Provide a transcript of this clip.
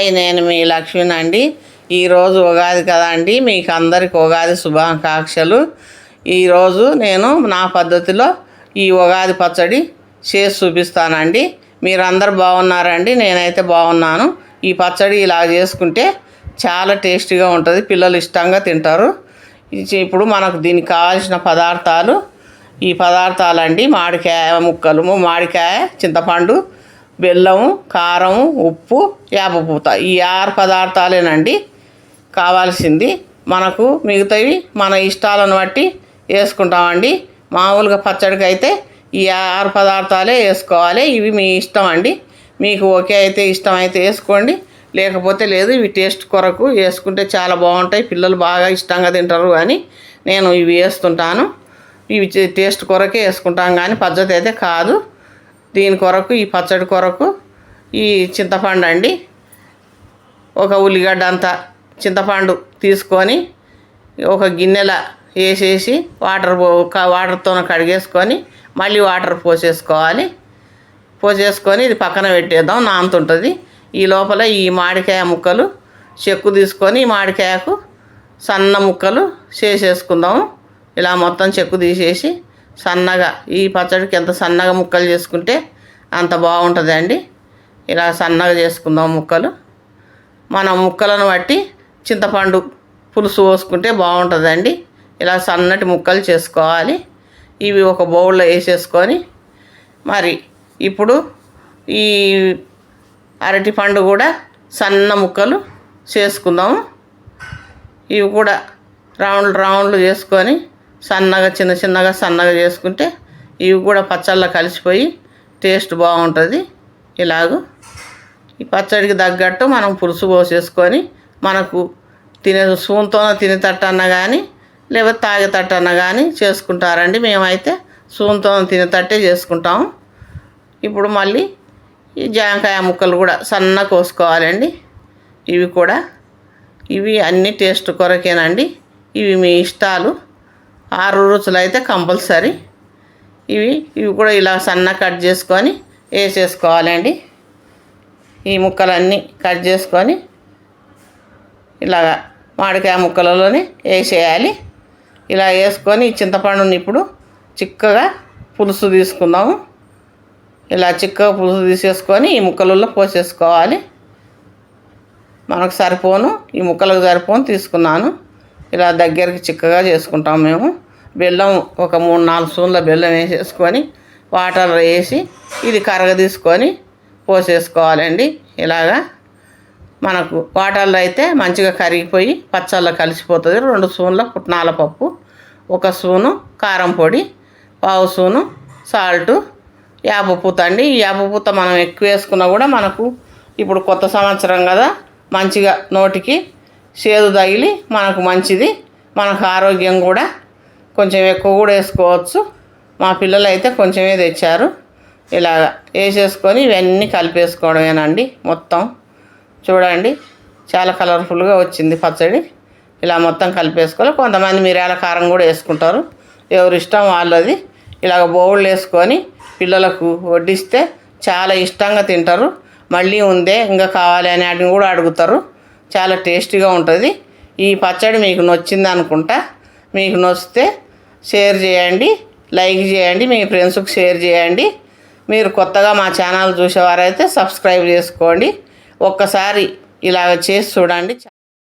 Hi నేను మీ లక్ష్మిని అండి. ఈరోజు ఉగాది కదా అండి. మీకు అందరికి ఉగాది శుభాకాంక్షలు. ఈరోజు నేను నా పద్ధతిలో ఈ ఉగాది పచ్చడి చేసి చూపిస్తానండి. మీరందరు బాగున్నారండి? నేనైతే బాగున్నాను. ఈ పచ్చడి ఇలా చేసుకుంటే చాలా టేస్టీగా ఉంటుంది. పిల్లలు ఇష్టంగా తింటారు. ఇప్పుడు మనకు దీనికి కావాల్సిన పదార్థాలు. ఈ పదార్థాలండి మామిడికాయ ముక్కలు మామిడికాయ చింతపండు బెల్లము కారం ఉప్పు వేపపూత ఈ ఆరు పదార్థాలేనండి. కావాల్సింది మనకు మిగతావి మన ఇష్టాలను బట్టి వేసుకుంటామండి. మామూలుగా పచ్చడికి అయితే ఈ ఆరు పదార్థాలే వేసుకోవాలి. ఇవి మీ ఇష్టం అండి మీకు ఓకే అయితే ఇష్టం అయితే వేసుకోండి. లేకపోతే లేదు ఇవి టేస్ట్ కొరకు వేసుకుంటే చాలా బాగుంటాయి. పిల్లలు బాగా ఇష్టంగా తింటారు అని నేను ఇవి వేస్తుంటాను. ఇవి టేస్ట్ కొరకే వేసుకుంటాం కానీ పద్ధతి అయితే కాదు. దీని కొరకు ఈ పచ్చడి కొరకు ఈ చింతపండు అండి. ఒక ఉల్లిగడ్డ అంత చింతపండు తీసుకొని ఒక గిన్నెల వేసేసి వాటర్ వాటర్తో కడిగేసుకొని మళ్ళీ వాటర్ పోసేసుకోవాలి. పోసేసుకొని ఇది పక్కన పెట్టేద్దాం నాంతుంటుంది. ఈ లోపల ఈ మామిడికాయ ముక్కలు చెక్కు తీసుకొని ఈ మామిడికాయకు సన్న ముక్కలు చేసేసుకుందాము. ఇలా మొత్తం చెక్కు తీసేసి సన్నగా ఈ పచ్చడికి ఎంత సన్నగా ముక్కలు చేసుకుంటే అంత బాగుంటుందండి ఇలా సన్నగా చేసుకుందాం ముక్కలు. మన ముక్కలను బట్టి చింతపండు పులుసు పోసుకుంటే బాగుంటుందండి ఇలా సన్నటి ముక్కలు చేసుకోవాలి. ఇవి ఒక బౌల్లో వేసేసుకొని మరి ఇప్పుడు ఈ అరటిపండు కూడా సన్న ముక్కలు చేసుకుందాము. ఇవి కూడా రౌండ్లు రౌండ్లు చేసుకొని సన్నగా చిన్న చిన్నగా సన్నగా చేసుకుంటే ఇవి కూడా పచ్చళ్ళ కలిసిపోయి టేస్ట్ బాగుంటుంది. ఇలాగ ఈ పచ్చడికి తగ్గట్టు మనం పులుసు పోసేసుకొని మనకు తినే స్పూన్తో తినేటట్టన్నా కానీ లేకపోతే తాగేటట్టన్నా కానీ చేసుకుంటారండి. మేమైతే స్పూన్తో తినేటట్టే చేసుకుంటాము. ఇప్పుడు మళ్ళీ ఈ జాంకాయ ముక్కలు కూడా సన్న కోసుకోవాలండి. ఇవి కూడా ఇవి అన్ని టేస్ట్ కొరకేనండి. ఇవి మీ ఇష్టాలు. ఆరు రుచులు అయితే కంపల్సరీ. ఇవి ఇవి కూడా ఇలా సన్న కట్ చేసుకొని వేసేసుకోవాలండి. ఈ ముక్కలన్నీ కట్ చేసుకొని ఇలాగా మామిడికాయ ముక్కలలోనే వేసేయాలి. ఇలా వేసుకొని చింతపండుని ఇప్పుడు చిక్కగా పులుసు తీసుకుందాము. ఇలా చిక్కగా పులుసు తీసేసుకొని ఈ ముక్కలలో పోసేసుకోవాలి. మనకు సరిపోను ఈ ముక్కలకు సరిపోను తీసుకున్నాను. ఇలా దగ్గరికి చిక్కగా చేసుకుంటాం మేము. బెల్లం ఒక మూడు నాలుగు స్పూన్ల బెల్లం వేసేసుకొని వాటర్ వేసి ఇది కరగ తీసుకొని పోసేసుకోవాలండి. ఇలాగా మనకు వాటర్లో అయితే మంచిగా కరిగిపోయి పచ్చళ్ళ కలిసిపోతుంది. రెండు స్పూన్ల పుట్నాల పప్పు ఒక స్పూను కారం పొడి పావు స్పూను సాల్టు యాపపూత అండి. ఈ యాపపూత మనం ఎక్కువ వేసుకున్నా కూడా మనకు ఇప్పుడు కొత్త సంవత్సరం కదా మంచిగా నోటికి చేదు తగిలి మనకు మంచిది మనకు ఆరోగ్యం కూడా కొంచెం ఎక్కువ కూడా వేసుకోవచ్చు. మా పిల్లలు అయితే కొంచెమే తెచ్చారు. ఇలాగ వేసేసుకొని ఇవన్నీ కలిపేసుకోవడమేనండి మొత్తం. చూడండి చాలా కలర్ఫుల్గా వచ్చింది పచ్చడి. ఇలా మొత్తం కలిపేసుకోవాలి. కొంతమంది మిరియాల కారం కూడా వేసుకుంటారు. ఎవరి ఇష్టం వాళ్ళది. ఇలాగ బౌళ్ళు వేసుకొని పిల్లలకు వడ్డిస్తే చాలా ఇష్టంగా తింటారు. మళ్ళీ ఉందే ఇంకా కావాలి అని వాటిని కూడా అడుగుతారు. చాలా టేస్టీగా ఉంటుంది. ఈ పచ్చడి మీకు నచ్చింది అనుకుంటా. మీకు నచ్చితే షేర్ చేయండి. లైక్ చేయండి. మీ ఫ్రెండ్స్కి షేర్ చేయండి. మీరు కొత్తగా మా ఛానల్ చూసేవారైతే సబ్స్క్రైబ్ చేసుకోండి. ఒక్కసారి ఇలాగ చేసి చూడండి.